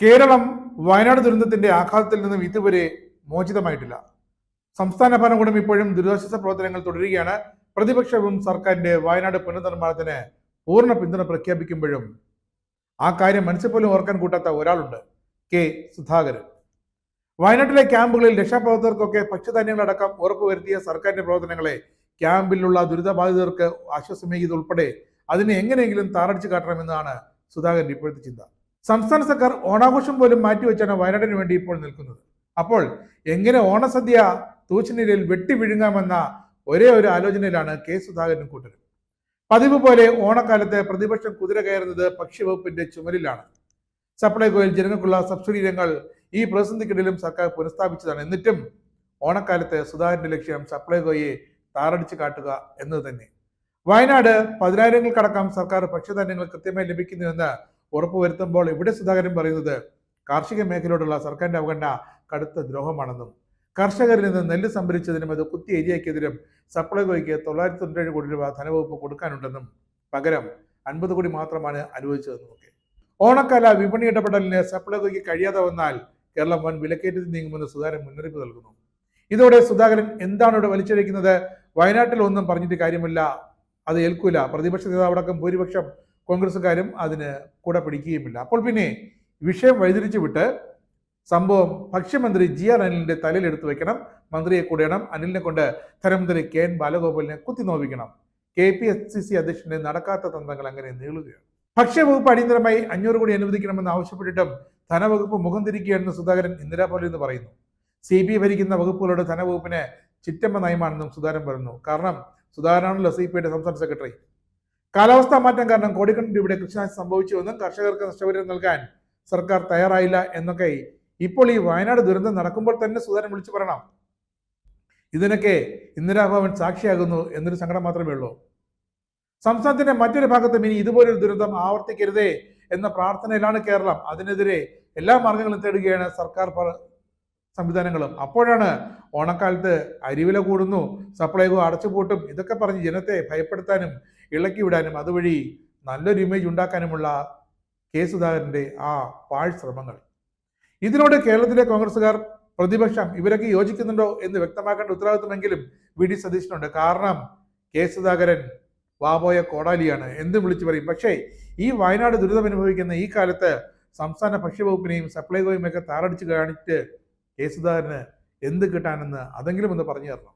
കേരളം വയനാട് ദുരന്തത്തിന്റെ ആഘാതത്തിൽ നിന്നും ഇതുവരെ മോചിതമായിട്ടില്ല. സംസ്ഥാന ഭരണകൂടം ഇപ്പോഴും ദുരിതാശ്വാസ പ്രവർത്തനങ്ങൾ തുടരുകയാണ്. പ്രതിപക്ഷവും സർക്കാരിന്റെ വയനാട് പുനർനിർമ്മാണത്തിന് പൂർണ പിന്തുണ പ്രഖ്യാപിക്കുമ്പോഴും ആ കാര്യം മനസ്സിൽ പോലും ഓർക്കാൻ കൂട്ടാത്ത ഒരാളുണ്ട് കെ. സുധാകരൻ. വയനാട്ടിലെ ക്യാമ്പുകളിൽ രക്ഷാപ്രവർത്തകർക്കൊക്കെ ഭക്ഷ്യധാന്യങ്ങളടക്കം ഉറപ്പുവരുത്തിയ സർക്കാരിന്റെ പ്രവർത്തനങ്ങളെ ക്യാമ്പിലുള്ള ദുരിതബാധിതർക്ക് ആശ്വാസമേകിയത് ഉൾപ്പെടെ അതിനെ എങ്ങനെയെങ്കിലും താറടിച്ചു കാട്ടണമെന്നാണ് സുധാകരൻ ഇപ്പോഴത്തെ ചിന്ത. സംസ്ഥാന സർക്കാർ ഓണാഘോഷം പോലും മാറ്റിവെച്ചാണ് വയനാടിന് വേണ്ടി ഇപ്പോൾ നിൽക്കുന്നത്. അപ്പോൾ എങ്ങനെ ഓണസദ്യ തൂച്ചിനിരയിൽ വെട്ടി വിഴുങ്ങാമെന്ന ഒരേ ഒരു ആലോചനയിലാണ് കെ സുധാകരനും കൂട്ടരും. പതിവ് പോലെ ഓണക്കാലത്ത് പ്രതിപക്ഷം കുതിര കയറുന്നത് ഭക്ഷ്യവകുപ്പിന്റെ ചുമലിലാണ് സപ്ലൈകോയിൽ ജനങ്ങൾക്കുള്ള സബ്സിഡി ഇനങ്ങൾ ഈ പ്രതിസന്ധിക്കിടയിലും സർക്കാർ പുനഃസ്ഥാപിച്ചതാണ്. എന്നിട്ടും ഓണക്കാലത്ത് സുധാകരന്റെ ലക്ഷ്യം സപ്ലൈകോയെ താറടിച്ചു കാട്ടുക എന്നത് തന്നെ. വയനാട് പതിനായിരങ്ങൾക്കടക്കം സർക്കാർ ഭക്ഷ്യധാന്യങ്ങൾ കൃത്യമായി ലഭിക്കുന്നുവെന്ന് ഉറപ്പുവരുത്തുമ്പോൾ ഇവിടെ സുധാകരൻ പറയുന്നത് കാർഷിക മേഖലയോടുള്ള സർക്കാരിന്റെ അവഗണന കടുത്ത ദ്രോഹമാണെന്നും കർഷകരിൽ നിന്ന് നെല്ല് സംഭരിച്ചതിനും അത് കുത്തി ഏരിയക്കെതിരും സപ്ലൈകോയ്ക്ക് തൊള്ളായിരത്തി തൊണ്ണൂറ്റേഴ് കോടി രൂപ ധനവകുപ്പ് കൊടുക്കാനുണ്ടെന്നും പകരം അൻപത് കോടി മാത്രമാണ് അനുവദിച്ചതെന്നുമൊക്കെ. ഓണക്കാല വിപണി ഇടപെടലിന് സപ്ലൈകോയ്ക്ക് കഴിയാതെ വന്നാൽ കേരളം വൻ വിലക്കയറ്റത്തിൽ നീങ്ങുമെന്ന് സുധാകരൻ മുന്നറിയിപ്പ് നൽകുന്നു. ഇതോടെ സുധാകരൻ എന്താണ് ഇവിടെ വലിച്ചഴിക്കുന്നത് വയനാട്ടിൽ ഒന്നും പറഞ്ഞിട്ട് കാര്യമില്ല. അത് ഏൽക്കൂല. പ്രതിപക്ഷ നേതാവടക്കം ഭൂരിപക്ഷം കോൺഗ്രസ്സുകാരും അതിന് കൂടെ പിടിക്കുകയുമില്ല. അപ്പോൾ പിന്നെ വിഷയം വഴിതിരിച്ചു വിട്ട് സംഭവം ഭക്ഷ്യമന്ത്രി ജി ആർ അനിലിന്റെ തലയിൽ എടുത്തു വെക്കണം. മന്ത്രിയെ കൂടെയണം. അനിലിനെ കൊണ്ട് ധനമന്ത്രി കെ എൻ ബാലഗോപാലിനെ കുത്തിനോവിക്കണം K P S C C അധ്യക്ഷന്റെ നടക്കാത്ത തന്ത്രങ്ങൾ അങ്ങനെ നീളുകയാണ്. ഭക്ഷ്യവകുപ്പ് അടിയന്തരമായി അഞ്ഞൂറ് കോടി അനുവദിക്കണമെന്ന് ആവശ്യപ്പെട്ടിട്ടും ധനവകുപ്പ് മുഖം തിരിക്കുകയാണെന്ന് സുധാകരൻ ഇന്ദിരാപോലെ എന്ന് പറയുന്നു. സി ബി ഭരിക്കുന്ന വകുപ്പുകളുടെ ധനവകുപ്പിന് ചിറ്റമ്മ നയമാണെന്നും സുധാകരൻ പറയുന്നു. കാരണം സുധാകരനാണല്ലോ സി പി ഐയുടെ സംസ്ഥാന സെക്രട്ടറി. കാലാവസ്ഥാ മാറ്റം കാരണം കോടിക്കണക്കിന് രൂപയുടെ കൃഷിനാശം സംഭവിച്ചുവെന്നും കർഷകർക്ക് നഷ്ടപരിഹാരം നൽകാൻ സർക്കാർ തയ്യാറായില്ല എന്നൊക്കെ ഇപ്പോൾ ഈ വയനാട് ദുരന്തം നടക്കുമ്പോൾ തന്നെ സുധാരൻ വിളിച്ചു പറയണം. ഇതിനൊക്കെ ഇന്ദിരാഭവൻ സാക്ഷിയാകുന്നു എന്നൊരു സങ്കടം മാത്രമേ ഉള്ളൂ. സംസ്ഥാനത്തിന്റെ മറ്റൊരു ഭാഗത്തും ഇനി ഇതുപോലൊരു ദുരന്തം ആവർത്തിക്കരുതേ എന്ന പ്രാർത്ഥനയിലാണ് കേരളം. അതിനെതിരെ എല്ലാ മാർഗങ്ങളും തേടുകയാണ് സർക്കാർ സംവിധാനങ്ങളും. അപ്പോഴാണ് ഓണക്കാലത്ത് അരിവില കൂടുന്നു സപ്ലൈകോ അടച്ചുപൂട്ടും ഇതൊക്കെ പറഞ്ഞ് ജനത്തെ ഭയപ്പെടുത്താനും ഇളക്കി വിടാനും അതുവഴി നല്ലൊരു ഇമേജ് ഉണ്ടാക്കാനുമുള്ള കെ സുധാകരന്റെ ആ പാഴ് ശ്രമങ്ങൾ. ഇതിനോട് കേരളത്തിലെ കോൺഗ്രസുകാർ പ്രതിപക്ഷം ഇവരൊക്കെ യോജിക്കുന്നുണ്ടോ എന്ന് വ്യക്തമാക്കേണ്ട ഉത്തരവാദിത്വമെങ്കിലും വി ഡി സതീശനുണ്ട്. കാരണം കെ സുധാകരൻ വാബോയ കോടാലിയാണ്. എന്തും വിളിച്ചു പറയും. പക്ഷേ ഈ വയനാട് ദുരിതമനുഭവിക്കുന്ന ഈ കാലത്ത് സംസ്ഥാന ഭക്ഷ്യവകുപ്പിനെയും സപ്ലൈകോയും ഒക്കെ താറടിച്ച് കാണിച്ച് കെ സുധാകരന് എന്ത് കിട്ടാനെന്ന് അതെങ്കിലും ഒന്ന് പറഞ്ഞു തരണം.